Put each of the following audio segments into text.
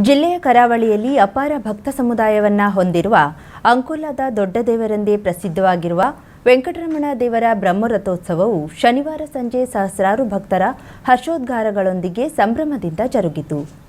ಜಿಲ್ಲೆಯ ಕರಾವಳಿಯಲ್ಲಿ ಅಪಾರ ಭಕ್ತ ಸಮುದಾಯವನ್ನ ಹೊಂದಿರುವ ಅಂಕೋಲಾದ ದೊಡ್ಡ ದೇವರೆಂದೇ ಪ್ರಸಿದ್ಧವಾಗಿರುವ ವೆಂಕಟರಮಣ ದೇವರ ಬ್ರಹ್ಮರಥೋತ್ಸವವು ಶನಿವಾರ ಸಂಜೆ ಸಹಸ್ರಾರು ಭಕ್ತರ ಹರ್ಷೋದ್ಗಾರಗಳೊಂದಿಗೆ ಸಂಭ್ರಮದಿಂದ ಜರುಗಿತು.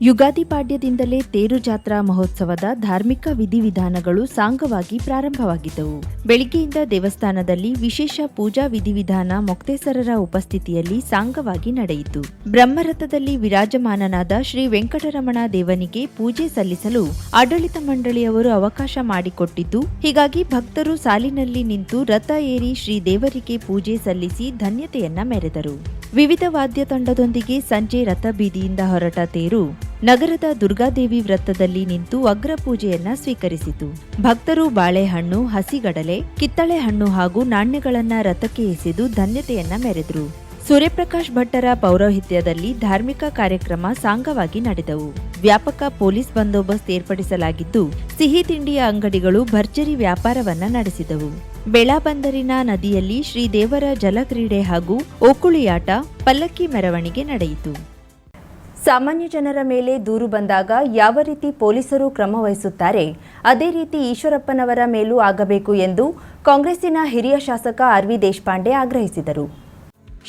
ಯುಗಾದಿ ಪಾಡ್ಯದಿಂದಲೇ ತೇರು ಜಾತ್ರಾ ಮಹೋತ್ಸವದ ಧಾರ್ಮಿಕ ವಿಧಿವಿಧಾನಗಳು ಸಾಂಗವಾಗಿ ಪ್ರಾರಂಭವಾಗಿದ್ದವು. ಬೆಳಿಗ್ಗೆಯಿಂದ ದೇವಸ್ಥಾನದಲ್ಲಿ ವಿಶೇಷ ಪೂಜಾ ವಿಧಿವಿಧಾನ ಮೊಕ್ತೇಸರರ ಉಪಸ್ಥಿತಿಯಲ್ಲಿ ಸಾಂಗವಾಗಿ ನಡೆಯಿತು. ಬ್ರಹ್ಮರಥದಲ್ಲಿ ವಿರಾಜಮಾನನಾದ ಶ್ರೀ ವೆಂಕಟರಮಣ ದೇವನಿಗೆ ಪೂಜೆ ಸಲ್ಲಿಸಲು ಆಡಳಿತ ಮಂಡಳಿಯವರು ಅವಕಾಶ ಮಾಡಿಕೊಟ್ಟಿದ್ದು, ಹೀಗಾಗಿ ಭಕ್ತರು ಸಾಲಿನಲ್ಲಿ ನಿಂತು ರಥ ಏರಿ ಶ್ರೀ ದೇವರಿಗೆ ಪೂಜೆ ಸಲ್ಲಿಸಿ ಧನ್ಯತೆಯನ್ನ ಮೆರೆದರು. ವಿವಿಧ ವಾದ್ಯ ತಂಡದೊಂದಿಗೆ ಸಂಜೆ ರಥಬೀದಿಯಿಂದ ಹೊರಟ ತೇರು ನಗರದ ದುರ್ಗಾದೇವಿ ವೃತ್ತದಲ್ಲಿ ನಿಂತು ಅಗ್ರ ಪೂಜೆಯನ್ನ ಸ್ವೀಕರಿಸಿತು. ಭಕ್ತರು ಬಾಳೆಹಣ್ಣು, ಹಸಿಗಡಲೆ ಕಿತ್ತಳೆ ಹಣ್ಣು ಹಾಗೂ ನಾಣ್ಯಗಳನ್ನ ರಥಕ್ಕೆ ಎಸೆದು ಧನ್ಯತೆಯನ್ನ ಮೆರೆದರು. ಸೂರ್ಯಪ್ರಕಾಶ್ ಭಟ್ಟರ ಪೌರೋಹಿತ್ಯದಲ್ಲಿ ಧಾರ್ಮಿಕ ಕಾರ್ಯಕ್ರಮ ಸಾಂಗವಾಗಿ ನಡೆದವು. ವ್ಯಾಪಕ ಪೊಲೀಸ್ ಬಂದೋಬಸ್ತ್ ಏರ್ಪಡಿಸಲಾಗಿದ್ದು, ಸಿಹಿ ತಿಂಡಿಯ ಅಂಗಡಿಗಳು ಭರ್ಜರಿ ವ್ಯಾಪಾರವನ್ನ ನಡೆಸಿದವು. ಬೆಳಾಬಂದರಿನ ನದಿಯಲ್ಲಿ ಶ್ರೀದೇವರ ಜಲಕ್ರೀಡೆ ಹಾಗೂ ಓಕುಳಿಯಾಟ ಪಲ್ಲಕ್ಕಿ ಮೆರವಣಿಗೆ ನಡೆಯಿತು. ಸಾಮಾನ್ಯ ಜನರ ಮೇಲೆ ದೂರು ಬಂದಾಗ ಯಾವ ರೀತಿ ಪೊಲೀಸರು ಕ್ರಮ ವಹಿಸುತ್ತಾರೆ, ಅದೇ ರೀತಿ ಈಶ್ವರಪ್ಪನವರ ಮೇಲೂ ಆಗಬೇಕು ಎಂದು ಕಾಂಗ್ರೆಸ್ಸಿನ ಹಿರಿಯ ಶಾಸಕ ಆರ್ ವಿ ದೇಶಪಾಂಡೆ ಆಗ್ರಹಿಸಿದರು.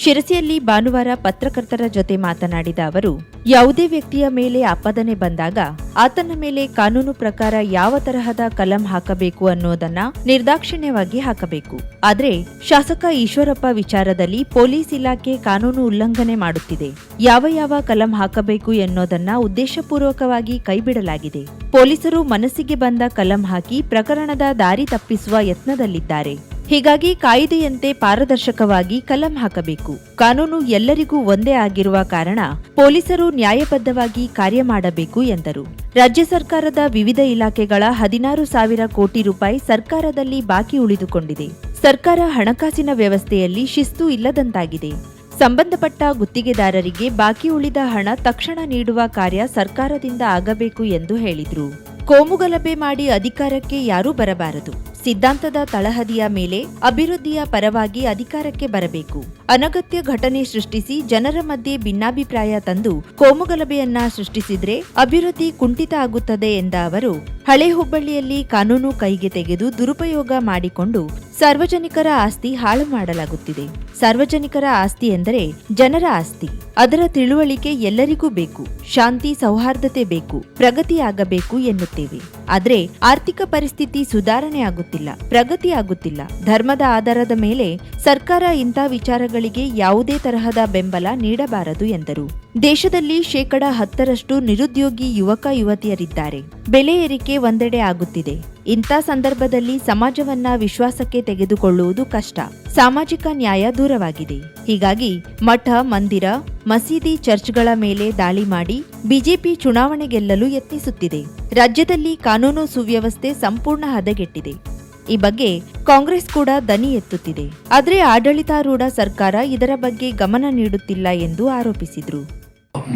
ಶಿರಸಿಯಲ್ಲಿ ಭಾನುವಾರ ಪತ್ರಕರ್ತರ ಜೊತೆ ಮಾತನಾಡಿದ ಅವರು ಯಾವುದೇ ವ್ಯಕ್ತಿಯ ಮೇಲೆ ಆಪಾದನೆ ಬಂದಾಗ ಆತನ ಮೇಲೆ ಕಾನೂನು ಪ್ರಕಾರ ಯಾವ ತರಹದ ಕಲಂ ಹಾಕಬೇಕು ಅನ್ನೋದನ್ನ ನಿರ್ದಾಕ್ಷಿಣ್ಯವಾಗಿ ಹಾಕಬೇಕು. ಆದರೆ ಶಾಸಕ ಈಶ್ವರಪ್ಪ ವಿಚಾರದಲ್ಲಿ ಪೊಲೀಸ್ ಇಲಾಖೆ ಕಾನೂನು ಉಲ್ಲಂಘನೆ ಮಾಡುತ್ತಿದೆ. ಯಾವ ಯಾವ ಕಲಂ ಹಾಕಬೇಕು ಎನ್ನೋದನ್ನ ಉದ್ದೇಶಪೂರ್ವಕವಾಗಿ ಕೈಬಿಡಲಾಗಿದೆ. ಪೊಲೀಸರು ಮನಸ್ಸಿಗೆ ಬಂದ ಕಲಂ ಹಾಕಿ ಪ್ರಕರಣದ ದಾರಿ ತಪ್ಪಿಸುವ ಯತ್ನದಲ್ಲಿದ್ದಾರೆ. ಹೀಗಾಗಿ ಕಾಯ್ದೆಯಂತೆ ಪಾರದರ್ಶಕವಾಗಿ ಕಲಂ ಹಾಕಬೇಕು. ಕಾನೂನು ಎಲ್ಲರಿಗೂ ಒಂದೇ ಆಗಿರುವ ಕಾರಣ ಪೊಲೀಸರು ನ್ಯಾಯಬದ್ಧವಾಗಿ ಕಾರ್ಯ ಮಾಡಬೇಕು ಎಂದರು. ರಾಜ್ಯ ಸರ್ಕಾರದ ವಿವಿಧ ಇಲಾಖೆಗಳ ಹದಿನಾರು ಸಾವಿರ ಕೋಟಿ ರೂಪಾಯಿ ಸರ್ಕಾರದಲ್ಲಿ ಬಾಕಿ ಉಳಿದುಕೊಂಡಿದೆ. ಸರ್ಕಾರ ಹಣಕಾಸಿನ ವ್ಯವಸ್ಥೆಯಲ್ಲಿ ಶಿಸ್ತು ಇಲ್ಲದಂತಾಗಿದೆ. ಸಂಬಂಧಪಟ್ಟ ಗುತ್ತಿಗೆದಾರರಿಗೆ ಬಾಕಿ ಉಳಿದ ಹಣ ತಕ್ಷಣ ನೀಡುವ ಕಾರ್ಯ ಸರ್ಕಾರದಿಂದ ಆಗಬೇಕು ಎಂದು ಹೇಳಿದ್ರು. ಕೋಮುಗಲಭೆ ಮಾಡಿ ಅಧಿಕಾರಕ್ಕೆ ಯಾರೂ ಬರಬಾರದು. ಸಿದ್ಧಾಂತದ ತಳಹದಿಯ ಮೇಲೆ ಅಭಿವೃದ್ಧಿಯ ಪರವಾಗಿ ಅಧಿಕಾರಕ್ಕೆ ಬರಬೇಕು. ಅನಗತ್ಯ ಘಟನೆ ಸೃಷ್ಟಿಸಿ ಜನರ ಮಧ್ಯೆ ಭಿನ್ನಾಭಿಪ್ರಾಯ ತಂದು ಕೋಮುಗಲಭೆಯನ್ನ ಸೃಷ್ಟಿಸಿದ್ರೆ ಅಭಿವೃದ್ಧಿ ಕುಂಠಿತ ಆಗುತ್ತದೆ ಎಂದ ಅವರು, ಹಳೆ ಹುಬ್ಬಳ್ಳಿಯಲ್ಲಿ ಕಾನೂನು ಕೈಗೆ ತೆಗೆದು ದುರುಪಯೋಗ ಮಾಡಿಕೊಂಡು ಸಾರ್ವಜನಿಕರ ಆಸ್ತಿ ಹಾಳು ಮಾಡಲಾಗುತ್ತಿದೆ. ಸಾರ್ವಜನಿಕರ ಆಸ್ತಿ ಎಂದರೆ ಜನರ ಆಸ್ತಿ. ಅದರ ತಿಳುವಳಿಕೆ ಎಲ್ಲರಿಗೂ ಬೇಕು. ಶಾಂತಿ ಸೌಹಾರ್ದತೆ ಬೇಕು. ಪ್ರಗತಿಯಾಗಬೇಕು ಎನ್ನುತ್ತೇವೆ. ಆದ್ರೆ ಆರ್ಥಿಕ ಪರಿಸ್ಥಿತಿ ಸುಧಾರಣೆ ಆಗುತ್ತಿಲ್ಲ, ಪ್ರಗತಿ ಆಗುತ್ತಿಲ್ಲ. ಧರ್ಮದ ಆಧಾರದ ಮೇಲೆ ಸರ್ಕಾರ ಇಂಥ ವಿಚಾರಗಳಿಗೆ ಯಾವುದೇ ತರಹದ ಬೆಂಬಲ ನೀಡಬಾರದು ಎಂದರು. ದೇಶದಲ್ಲಿ ಶೇಕಡ ಹತ್ತರಷ್ಟು ನಿರುದ್ಯೋಗಿ ಯುವಕ ಯುವತಿಯರಿದ್ದಾರೆ. ಬೆಲೆ ಏರಿಕೆ ಒಂದೆಡೆ ಆಗುತ್ತಿದೆ. ಇಂಥ ಸಂದರ್ಭದಲ್ಲಿ ಸಮಾಜವನ್ನ ವಿಶ್ವಾಸಕ್ಕೆ ತೆಗೆದುಕೊಳ್ಳುವುದು ಕಷ್ಟ. ಸಾಮಾಜಿಕ ನ್ಯಾಯ ದೂರವಾಗಿದೆ. ಹೀಗಾಗಿ ಮಠ, ಮಂದಿರ, ಮಸೀದಿ ಚರ್ಚ್ಗಳ ಮೇಲೆ ದಾಳಿ ಮಾಡಿ ಬಿಜೆಪಿ ಚುನಾವಣೆ ಗೆಲ್ಲಲು ಯತ್ನಿಸುತ್ತಿದೆ. ರಾಜ್ಯದಲ್ಲಿ ಕಾನೂನು ಸುವ್ಯವಸ್ಥೆ ಸಂಪೂರ್ಣ ಹದಗೆಟ್ಟಿದೆ. ಈ ಬಗ್ಗೆ ಕಾಂಗ್ರೆಸ್ ಕೂಡ ದನಿ ಎತ್ತುತ್ತಿದೆ. ಆದರೆ ಆಡಳಿತಾರೂಢ ಸರ್ಕಾರ ಇದರ ಬಗ್ಗೆ ಗಮನ ನೀಡುತ್ತಿಲ್ಲ ಎಂದು ಆರೋಪಿಸಿದ್ರು.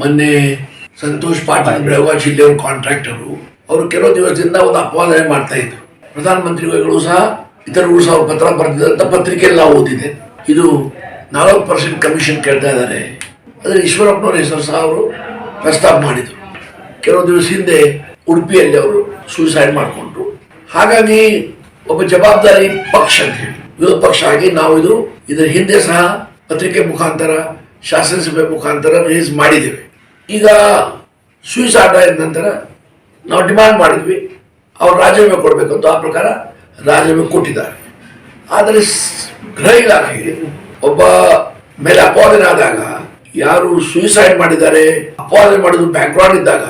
ಮೊನ್ನೆ ಸಂತೋಷ್ ಪಾಟೀಲ್ ಬೆಳಗಾವಿ ಜಿಲ್ಲೆಯ ಕಾಂಟ್ರಾಕ್ಟರು, ಅವರು ಕೆಲವು ದಿವಸದಿಂದ ಒಂದು ಅಪವಾದನೆ ಮಾಡ್ತಾ ಇದ್ರು. ಪ್ರಧಾನಮಂತ್ರಿಗಳು ಸಹ ಇತರರು ಸಹ ಪತ್ರ ಬರೆದಿದ್ದಂತ ಪತ್ರಿಕೆಯಲ್ಲಿ ನಾವು ಓದಿದೆ. ಇದು ನಾಲ್ಕು ಪರ್ಸೆಂಟ್ ಕಮಿಷನ್ ಕೇಳ್ತಾ ಇದ್ದಾರೆ. ಆದರೆ ಈಶ್ವರಪ್ಪನವ್ರ ಹೆಸರು ಸಹ ಅವರು ಪ್ರಸ್ತಾಪ ಮಾಡಿದರು. ಕೆಲವು ದಿವಸ ಹಿಂದೆ ಉಡುಪಿಯಲ್ಲಿ ಅವರು ಸೂಸೈಡ್ ಮಾಡಿಕೊಂಡ್ರು. ಹಾಗಾಗಿ ಒಬ್ಬ ಜವಾಬ್ದಾರಿ ಪಕ್ಷ ಅಂತ ಹೇಳಿ. ವಿರೋಧ ಪಕ್ಷ ಆಗಿ ನಾವು ಇದು ಇದರ ಹಿಂದೆ ಸಹ ಪತ್ರಿಕೆ ಮುಖಾಂತರ ಶಾಸನಸಭೆ ಮುಖಾಂತರ ರಿಲೀಸ್ ಮಾಡಿದ್ದೇವೆ. ಈಗ ಸೂಯಿಸೈಡ್ ಆದ ನಂತರ ನಾವು ಡಿಮ್ಯಾಂಡ್ ಮಾಡಿದ್ವಿ. ಅವ್ರು ರಾಜೀನಾಮೆ ಅಂತ ಆ ಪ್ರಕಾರ ರಾಜೀನಾಮೆ ಕೊಟ್ಟಿದ್ದಾರೆ. ಆದರೆ ಗೃಹ ಇಲಾಖೆ ಒಬ್ಬ ಮೇಲೆ ಅಪವಾದನೆ ಆದಾಗ, ಯಾರು ಸುಯಿಸೈಡ್ ಮಾಡಿದ್ದಾರೆ, ಅಪವಾದನೆ ಮಾಡಿದ್ರು ಬ್ಯಾಕ್ಗ್ರೌಂಡ್ ಇದ್ದಾಗ,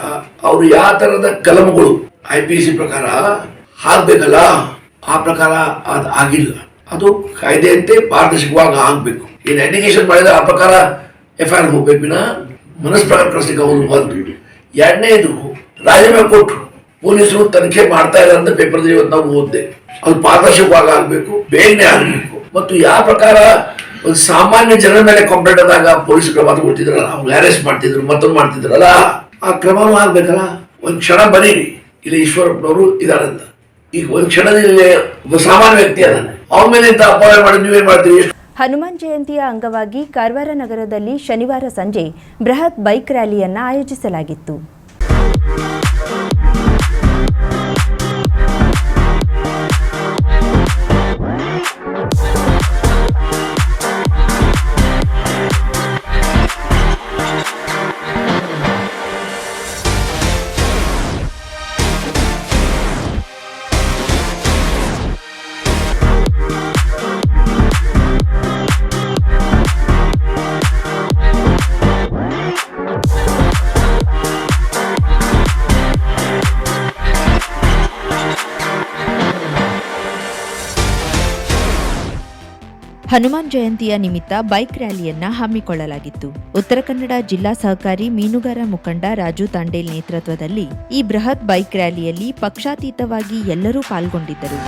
ಅವರು ಯಾವ ತರದ ಕಲಮಗಳು ಐ ಪಿ ಸಿ ಪ್ರಕಾರ ಹಾಕ್ಬೇಕಲ್ಲ? ಆ ಪ್ರಕಾರ ಅದು ಆಗಿಲ್ಲ. ಅದು ಕಾಯ್ದೆಯಂತೆ ಪಾರದರ್ಶಕವಾಗಿ ಆಗಬೇಕು. ಏನು ಅಪ್ಲಿಕೇಶನ್ ಮಾಡಿದ ಆ ಪ್ರಕಾರ ಎಫ್ ಐ ಆರ್ ಹೋಗ್ಬೇಕು. ವಿನ ಪ್ರಕಾರ ಕಳಿಸ್ಲಿಕ್ಕೆ ಎರಡನೇದು, ರಾಜೀನಾಮೆ ಕೊಟ್ಟರು ಪೊಲೀಸರು ತನಿಖೆ ಮಾಡ್ತಾ ಇದ್ದಾರೆ ಅಂತ ಪೇಪರ್ ಇವತ್ತು ನಾವು ಓದಿದೆ. ಅದು ಪಾರದರ್ಶಕವಾಗಿ ಆಗಬೇಕು, ಬೇಗನೆ ಆಗಬೇಕು. ಮತ್ತು ಯಾವ ಪ್ರಕಾರ ಒಂದು ಸಾಮಾನ್ಯ ಜನರ ಮೇಲೆ ಕಂಪ್ಲೇಂಟ್ ಆದಾಗ ಪೊಲೀಸ್ ಕ್ರಮ ತಗೊಳ್ತಿದ್ರಲ್ಲ ಅವ್ರು ಅರೆಸ್ಟ್ ಮಾಡ್ತಿದ್ರು, ಮತ್ತೊಂದು ಮಾಡ್ತಿದ್ರಲ್ಲ, ಆ ಕ್ರಮವೂ ಆಗ್ಬೇಕಲ್ಲ. ಒಂದು ಕ್ಷಣ ಬರೀರಿ ಇಲ್ಲಿ ಈಶ್ವರಪ್ಪನವರು ಇದಾರಂತ. ಈಗ ಒಂದು ಕ್ಷಣದಲ್ಲಿ ಸಾಮಾನ್ಯ ವ್ಯಕ್ತಿ ಅದಾನೆ. ಅವನ ಮೇಲೆ ಇಂಥ ಅಪಾಯ ಮಾಡಿ ನೀವೇನ್ ಮಾಡ್ತೀರಿ? ಹನುಮಾನ್ ಜಯಂತಿಯ ಅಂಗವಾಗಿ ಕಾರವಾರ ನಗರದಲ್ಲಿ ಶನಿವಾರ ಸಂಜೆ ಬೃಹತ್ ಬೈಕ್ ರ್ಯಾಲಿಯನ್ನ ಆಯೋಜಿಸಲಾಗಿತ್ತು. ಹನುಮಾನ್ ಜಯಂತಿಯ ನಿಮಿತ್ತ ಬೈಕ್ ರ್ಯಾಲಿಯನ್ನ ಹಮ್ಮಿಕೊಳ್ಳಲಾಗಿತ್ತು. ಉತ್ತರ ಕನ್ನಡ ಜಿಲ್ಲಾ ಸಹಕಾರಿ ಮೀನುಗಾರ ಮುಖಂಡ ರಾಜು ತಾಂಡೇಲ್ ನೇತೃತ್ವದಲ್ಲಿ ಈ ಬೃಹತ್ ಬೈಕ್ ರ್ಯಾಲಿಯಲ್ಲಿ ಪಕ್ಷಾತೀತವಾಗಿ ಎಲ್ಲರೂ ಪಾಲ್ಗೊಂಡಿದ್ದರು.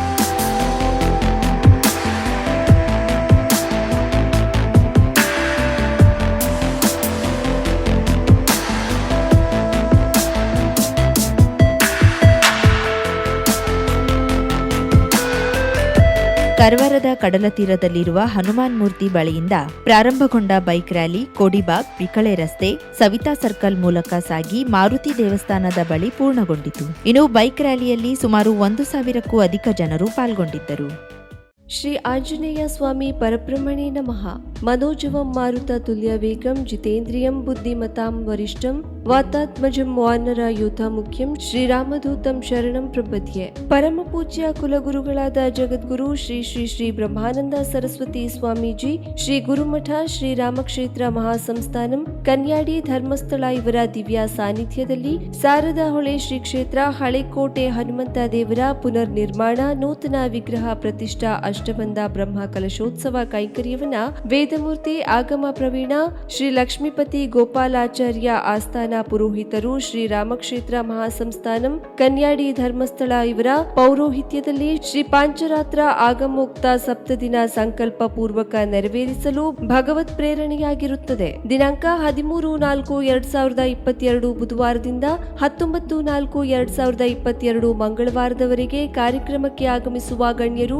ಕರವರದ ಕಡಲ ತೀರದಲ್ಲಿರುವ ಹನುಮಾನ್ ಮೂರ್ತಿ ಬಳಿಯಿಂದ ಪ್ರಾರಂಭಗೊಂಡ ಬೈಕ್ ರ್ಯಾಲಿ, ಕೋಡಿಬಾಗ್ ಬಿಕಳೆ ರಸ್ತೆ, ಸವಿತಾ ಸರ್ಕಲ್ ಮೂಲಕ ಸಾಗಿ ಮಾರುತಿ ದೇವಸ್ಥಾನದ ಬಳಿ ಪೂರ್ಣಗೊಂಡಿತು. ಇನ್ನು ಬೈಕ್ ರ್ಯಾಲಿಯಲ್ಲಿ ಸುಮಾರು ಒಂದು ಸಾವಿರಕ್ಕೂ ಅಧಿಕ ಜನರು ಪಾಲ್ಗೊಂಡಿದ್ದರು. ಶ್ರೀ ಆಂಜನೇಯ ಸ್ವಾಮಿ ಪರಬ್ರಹ್ಮಣೇ ನಮಃ. ಮನೋಜವಂ ಮಾರುತ ತುಲ್ಯ ವೇಗಂ ಜಿತೇಂದ್ರಿಯಂ ಬುದ್ಧಿಮತಾಂ ವರಿಷ್ಠಂ ವಾತಾತ್ಮಜಂ ವಾನರ ಯೂಥ ಮುಖ್ಯಂ ಶ್ರೀರಾಮಧೂತಂ ಶರಣಂ ಪ್ರಪದ್ಯೆ ಪರಮ ಪೂಜ್ಯ ಕುಲಗುರುಗಳಾದ ಜಗದ್ಗುರು ಶ್ರೀ ಶ್ರೀ ಶ್ರೀ ಬ್ರಹ್ಮಾನಂದ ಸರಸ್ವತಿ ಸ್ವಾಮೀಜಿ, ಶ್ರೀ ಗುರುಮಠ ಶ್ರೀ ರಾಮಕ್ಷೇತ್ರ ಮಹಾಸಂಸ್ಥಾನಂ, ಕನ್ಯಾಡಿ ಧರ್ಮಸ್ಥಳ ಇವರ ದಿವ್ಯ ಸಾನ್ನಿಧ್ಯದಲ್ಲಿ ಸಾರದ ಹೊಳೆ ಶ್ರೀ ಕ್ಷೇತ್ರ, ಹಳೆಕೋಟೆ ಹನುಮಂತ ದೇವರ ಪುನರ್ ನಿರ್ಮಾಣ ನೂತನ ವಿಗ್ರಹ ಪ್ರತಿಷ್ಠಾ ಅಷ್ಟಬಂಧ ಬ್ರಹ್ಮ ಕಲಶೋತ್ಸವ ಕೈಂಕರ್ಯವನ್ನ ವೇದಮೂರ್ತಿ ಆಗಮ ಪ್ರವೀಣ ಶ್ರೀ ಲಕ್ಷ್ಮೀಪತಿ ಗೋಪಾಲಾಚಾರ್ಯ ಆಸ್ಥಾನ ಪುರೋಹಿತರು ಶ್ರೀ ರಾಮಕ್ಷೇತ್ರ ಮಹಾಸಂಸ್ಥಾನಂ ಕನ್ಯಾಡಿ ಧರ್ಮಸ್ಥಳ ಇವರ ಪೌರೋಹಿತ್ಯದಲ್ಲಿ ಶ್ರೀ ಪಾಂಚರಾತ್ರ ಆಗಮೋಕ್ತ ಸಪ್ತದಿನ ಸಂಕಲ್ಪ ಪೂರ್ವಕ ನೆರವೇರಿಸಲು ಭಗವತ್ ಪ್ರೇರಣೆಯಾಗಿರುತ್ತದೆ. ದಿನಾಂಕ ಹದಿಮೂರು ನಾಲ್ಕು ಎರಡ್ ಸಾವಿರದ ಇಪ್ಪತ್ತೆರಡು ಬುಧವಾರದಿಂದ ಹತ್ತೊಂಬತ್ತು ನಾಲ್ಕು ಎರಡ್ ಸಾವಿರದ ಇಪ್ಪತ್ತೆರಡು ಮಂಗಳವಾರದವರೆಗೆ ಕಾರ್ಯಕ್ರಮಕ್ಕೆ ಆಗಮಿಸುವ ಗಣ್ಯರು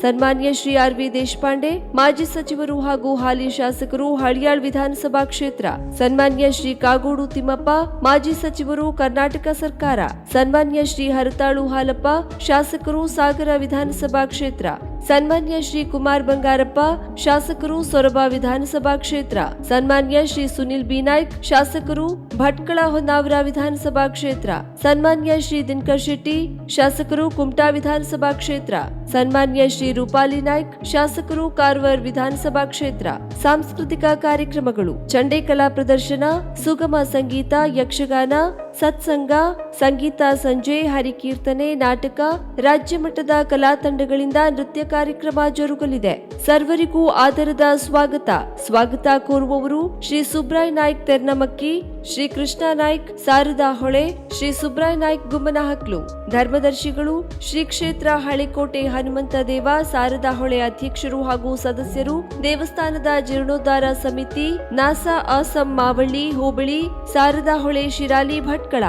ಸನ್ಮಾನ್ಯ ಶ್ರೀ ಆರ್ ವಿ ದೇಶಪಾಂಡೆ, ಮಾಜಿ ಸಚಿವರು ಹಾಗೂ ಹಾಲಿ ಶಾಸಕರು ಹಳಿಯಾಳ್ ವಿಧಾನಸಭಾ ಕ್ಷೇತ್ರ. ಸನ್ಮಾನ್ಯ ಶ್ರೀ ಕಾಗೋಡು ತಿಮ್ಮಪ್ಪ, ಮಾಜಿ ಸಚಿವರು ಕರ್ನಾಟಕ ಸರ್ಕಾರ. ಸನ್ಮಾನ್ಯ ಶ್ರೀ ಹರತಾಳು ಹಾಲಪ್ಪ, ಶಾಸಕರು ಸಾಗರ ವಿಧಾನಸಭಾ ಕ್ಷೇತ್ರ. ಸನ್ಮಾನ್ಯ ಶ್ರೀ ಕುಮಾರ್ ಬಂಗಾರಪ್ಪ, ಶಾಸಕರು ಸೊರಬ ವಿಧಾನಸಭಾ ಕ್ಷೇತ್ರ. ಸನ್ಮಾನ್ಯ ಶ್ರೀ ಸುನಿಲ್ ಬಿ. ನಾಯ್ಕ್, ಶಾಸಕರು ಭಟ್ಕಳ ಹೊನ್ನಾವರ ವಿಧಾನಸಭಾ ಕ್ಷೇತ್ರ. ಸನ್ಮಾನ್ಯ ಶ್ರೀ ದಿನಕರ್ ಶೆಟ್ಟಿ, ಶಾಸಕರು ಕುಮಟಾ ವಿಧಾನಸಭಾ ಕ್ಷೇತ್ರ. ಸನ್ಮಾನ್ಯ ಶ್ರೀ ರೂಪಾಲಿ ನಾಯ್ಕ್, ಶಾಸಕರು ಕಾರವಾರ ವಿಧಾನಸಭಾ ಕ್ಷೇತ್ರ. ಸಾಂಸ್ಕೃತಿಕ ಕಾರ್ಯಕ್ರಮಗಳು ಚಂಡೆ ಕಲಾ ಪ್ರದರ್ಶನ, ಸುಗಮ ಸಂಗೀತ, ಯಕ್ಷಗಾನ ಸತ್ಸಂಗ, ಸಂಗೀತ, ಸಂಜೆ, ಹರಿಕೀರ್ತನೆ, ನಾಟಕ, ರಾಜ್ಯ ಮಟ್ಟದ ಕಲಾ ತಂಡಗಳಿಂದ ನೃತ್ಯ ಕಾರ್ಯಕ್ರಮ ಜರುಗಲಿದೆ. ಸರ್ವರಿಗೂ ಆದರದ ಸ್ವಾಗತ. ಸ್ವಾಗತ ಕೋರುವವರು ಶ್ರೀ ಸುಬ್ರಾಯ್ ನಾಯ್ಕ್ ತೆರ್ನಮಕ್ಕಿ ಶ್ರೀ ಕೃಷ್ಣ ನಾಯ್ಕ್, ಸಾರದಾ ಹೊಳೆ, ಶ್ರೀ ಸುಬ್ರಾಯ್ ನಾಯ್ಕ್ ಗುಮ್ಮನಹಕ್ಲು. ಧರ್ಮದರ್ಶಿಗಳು, ಶ್ರೀ ಕ್ಷೇತ್ರ ಹಳೆಕೋಟೆ ಹನುಮಂತ ದೇವ, ಸಾರದಾ ಹೊಳೆ ಅಧ್ಯಕ್ಷರು ಹಾಗೂ ಸದಸ್ಯರು, ದೇವಸ್ಥಾನದ ಜೀರ್ಣೋದ್ಧಾರ ಸಮಿತಿ, ನಾಸಾ ಅಸಂ ಮಾವಳ್ಳಿ, ಹೋಬಳಿ, ಸಾರದಾ ಹೊಳೆ ಶಿರಾಲಿ ಭಟ್ಕಳ.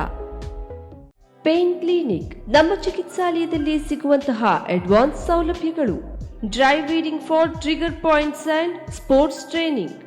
Pain clinic. ನಮ್ಮ ಚಿಕಿತ್ಸಾಲಯದಲ್ಲಿ ಸಿಗುವಂತಹ ಅಡ್ವಾನ್ಸ್ ಸೌಲಭ್ಯಗಳು. Dry needling for trigger points and sports training.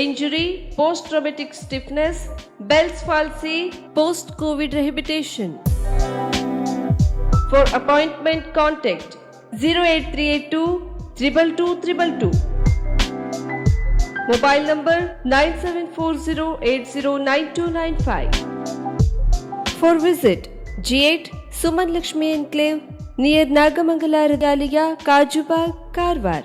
injury, post traumatic stiffness, Bell's palsy, post COVID rehabilitation. For appointment, contact 08382 222 222. Mobile number 9740809295. For visit G8 Suman Lakshmi Enclave near Nagamangala Regalia, Kajubag, Karwar.